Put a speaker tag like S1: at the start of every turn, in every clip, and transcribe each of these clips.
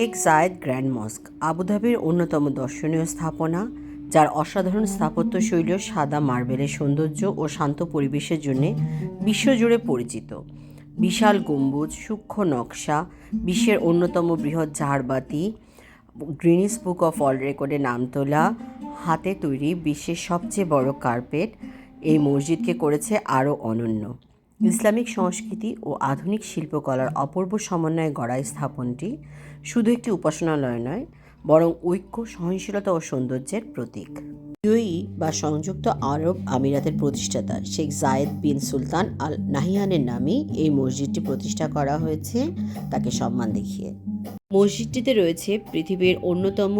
S1: শেখ জায়েদ grand মস্ক আবুধাবির অন্যতম দর্শনীয় স্থাপনা, যার অসাধারণ স্থাপত্যশৈলী সাদা মার্বেলের সৌন্দর্য ও শান্ত পরিবেশের জন্য বিশ্বজুড়ে পরিচিত। বিশাল গম্বুজ, সূক্ষ্ম নকশা, বিশ্বের অন্যতম বৃহৎ ঝাড়বাতি, গ্রিনিস বুক অফ ওয়ার্ল্ড রেকর্ডে নাম তোলা, হাতে তৈরি বিশ্বের সবচেয়ে বড় কার্পেট, এই মসজিদকে করেছে আরও অনন্য। ইসলামিক সংস্কৃতি ও আধুনিক শিল্পকলার অপূর্ব সমন্বয়ে গড়া স্থাপনটি শুধু একটি উপাসনালয় নয় বরং ঐক্য সহনশীলতা ও সৌন্দর্যের প্রতীক। ইউই বা সংযুক্ত আরব আমিরাতের প্রতিষ্ঠাতা শেখ জায়েদ বিন সুলতান আল নাহিয়ানের নামেই এই মসজিদটি প্রতিষ্ঠা করা হয়েছে তাকে সম্মান দেখিয়ে। মসজিদটিতে রয়েছে পৃথিবীর অন্যতম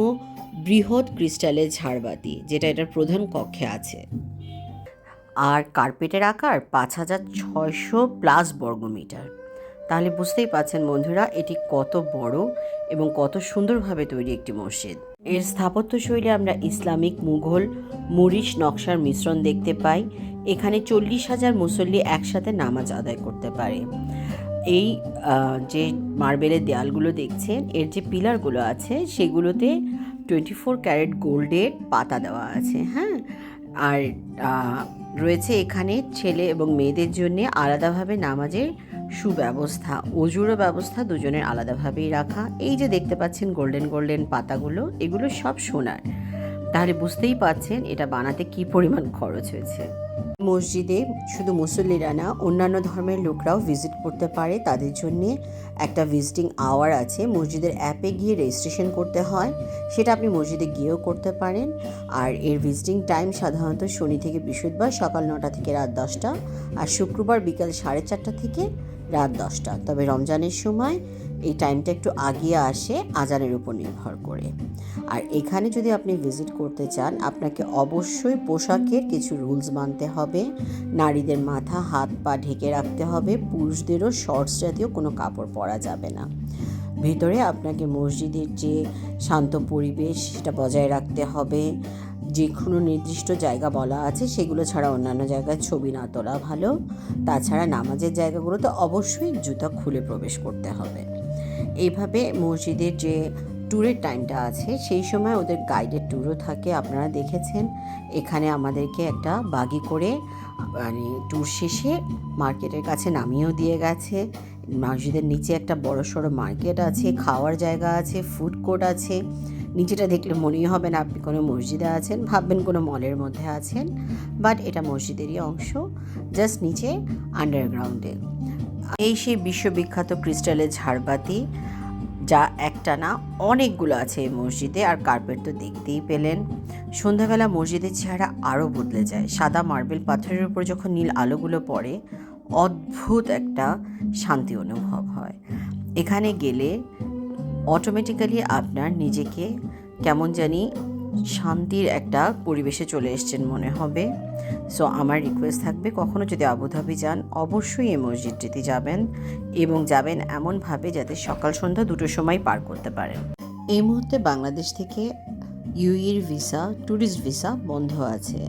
S1: বৃহৎ ক্রিস্টালের ঝাড়বাতি যেটা এটার প্রধান কক্ষে আছে। আর কার্পেটের আকার পাঁচ হাজার ছয়শো প্লাস বর্গমিটার। তাহলে বুঝতেই পাচ্ছেন বন্ধুরা, এটি কত বড় এবং কত সুন্দরভাবে তৈরি একটি মসজিদ। এর স্থাপত্যশৈলী আমরা ইসলামিক, মুঘল মুরিশ নকশার মিশ্রণ দেখতে পাই। এখানে চল্লিশ হাজার মুসল্লি একসাথে নামাজ আদায় করতে পারে। এই যে মার্বেলের দেয়ালগুলো দেখছেন, এর যে পিলারগুলো আছে, সেগুলোতে টোয়েন্টি ফোর ক্যারেট গোল্ডের পাতা দেওয়া আছে হ্যাঁ? আর রয়েছে এখানে ছেলে এবং মেয়েদের জন্য আলাদাভাবে নামাজের সুব্যবস্থা, অজুরও ব্যবস্থা দুজনের আলাদাভাবেই রাখা। এই যে দেখতে পাচ্ছেন গোল্ডেন গোল্ডেন পাতাগুলো, এগুলো সব সোনার। তাহলে বুঝতেই পাচ্ছেন এটা বানাতে কি পরিমাণ খরচ হয়েছে। মসজিদে শুধু মুসল্লিরা না, অন্যান্য ধর্মের লোকরাও ভিজিট করতে পারে। তাদের জন্য একটা ভিজিটিং আওয়ার আছে। মসজিদের অ্যাপে গিয়ে রেজিস্ট্রেশন করতে হয়। সেটা আপনি মসজিদে গিয়েও করতে পারেন। আর এর ভিজিটিং টাইম সাধারণত শনি থেকে বৃহস্পতিবার সকাল নটা থেকে রাত দশটা। আর শুক্রবার বিকাল সাড়ে চারটা থেকে রাত দশটা। তবে রমজানের সময় এই টাইমটা একটু আগিয়ে আসে আজানের উপর নির্ভর করে। আর এখানে যদি আপনি ভিজিট করতে চান, আপনাকে অবশ্যই পোশাকের কিছু রুলস মানতে হবে। নারীদের মাথা, হাত, পা ঢেকে রাখতে হবে। পুরুষদেরও শর্টস জাতীয় কোনো কাপড় পরা যাবে না। ভিতরে আপনাকে মসজিদের যে শান্ত পরিবেশ, সেটা বজায় রাখতে হবে। যে কোনো নির্দিষ্ট জায়গা বলা আছে, সেগুলো ছাড়া অন্যান্য জায়গায় ছবি না তোলা ভালো। তাছাড়া নামাজের জায়গাগুলোতে অবশ্যই জুতা খুলে প্রবেশ করতে হবে। এইভাবে মসজিদের যে ট্যুরের টাইমটা আছে, সেই সময় ওদের গাইডের ট্যুরও থাকে, আপনারা দেখেছেন। এখানে আমাদেরকে একটা বাগি করে মানে ট্যুর শেষে মার্কেটের কাছে নামিয়েও দিয়ে গেছে। মসজিদের নিচে একটা বড় সড়ো মার্কেট আছে, খাওয়ার জায়গা আছে ফুড কোর্ট আছে। নিচেটা দেখলে মনেই হবে না আপনি কোনো মসজিদে আছেন, ভাববেন কোনো মলের মধ্যে আছেন। বাট এটা মসজিদেরই অংশ জাস্ট নিচে আন্ডারগ্রাউন্ডে এই সেই বিশ্ববিখ্যাত ক্রিস্টালের ঝাড়বাতি, যা একটা না অনেকগুলো আছে এই মসজিদে, আর কার্পেট তো দেখতেই পেলেন। সন্ধ্যাবেলা মসজিদের চেহারা আরও বদলে যায়। সাদা মার্বেল পাথরের উপর যখন নীল আলোগুলো পড়ে, অদ্ভুত একটা শান্তি অনুভব হয়। এখানে গেলে অটোমেটিক্যালি আপনার নিজেকে কেমন জানি শান্তির একটা পরিবেশে চলে এসছেন মনে হবে। সো আমার রিকোয়েস্ট থাকবে কখনো যদি আবুধাবি যান, অবশ্যই এই মসজিদটিতে যাবেন এবং যাবেন এমনভাবে যাতে সকাল সন্ধ্যা দুটোর সময় পার করতে পারেন। এই মুহূর্তে বাংলাদেশ থেকে ইউইর ভিসা ট্যুরিস্ট ভিসা বন্ধ আছে।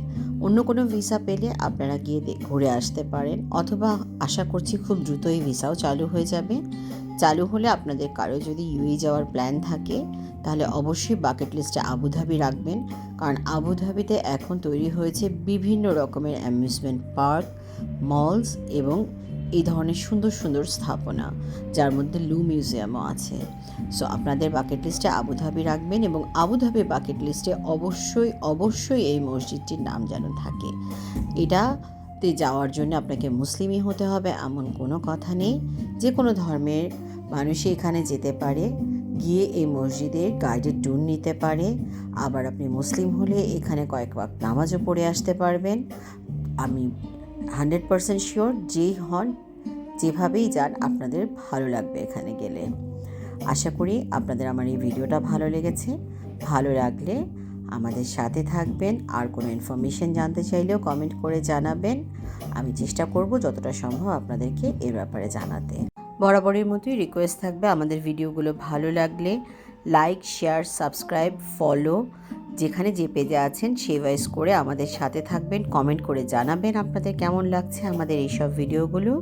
S1: অন্য কোনো ভিসা পেলে আপনারা গিয়ে ঘুরে আসতে পারেন অথবা আশা করছি খুব দ্রুতই ভিসাও চালু হয়ে যাবে। চালু হলে আপনাদের কারও যদি ইউই যাওয়ার প্ল্যান থাকে, তাহলে অবশ্যই বাকেট লিস্টে আবুধাবি রাখবেন। কারণ আবুধাবিতে এখন তৈরি হয়েছে বিভিন্ন রকমের অ্যামিউজমেন্ট পার্ক মলস এবং এই ধরনের সুন্দর সুন্দর স্থাপনা, যার মধ্যে লু মিউজিয়ামও আছে। সো আপনাদের বাকেট লিস্টে আবুধাবি রাখবেন এবং আবুধাবি বাকেট লিস্টে অবশ্যই অবশ্যই এই মসজিদটির নাম যেন থাকে। এটাতে যাওয়ার জন্য আপনাকে মুসলিমই হতে হবে, এমন কোনো কথা নেই। যে কোনো ধর্মের মানুষই এখানে যেতে পারে, গিয়ে এই মসজিদের গাইডেড ট্যুর নিতে পারে। আবার আপনি মুসলিম হলে এখানে কয়েক ওয়াক্ত নামাজও পড়ে আসতে পারবেন। আমি হান্ড্রেড পারসেন্ট শিওর যেই হন, যেভাবেই যান, আপনাদের ভালো লাগবে এখানে গেলে। আশা করি আপনাদের আমার এই ভিডিওটা ভালো লেগেছে। ভালো লাগলে আমাদের সাথে থাকবেন। আর কোনো ইনফরমেশন জানতে চাইলেও কমেন্ট করে জানাবেন। আমি চেষ্টা করব যতটা সম্ভব আপনাদেরকে এর ব্যাপারে জানাতে। বরাবরের মতোই রিকোয়েস্ট থাকবে আমাদের ভিডিওগুলো ভালো লাগলে লাইক শেয়ার সাবস্ক্রাইব ফলো যেখানে যে পেজে আছেন সেই ভয়েস করে আমাদের সাথে থাকবেন কমেন্ট করে জানাবেন আপনাদের কেমন লাগছে আমাদের এইসব ভিডিওগুলো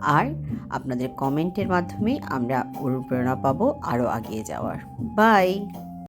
S1: আর আপনাদের কমেন্টের মাধ্যমে আমরা অনুপ্রেরণা পাবো আরও এগিয়ে যাওয়ার। বাই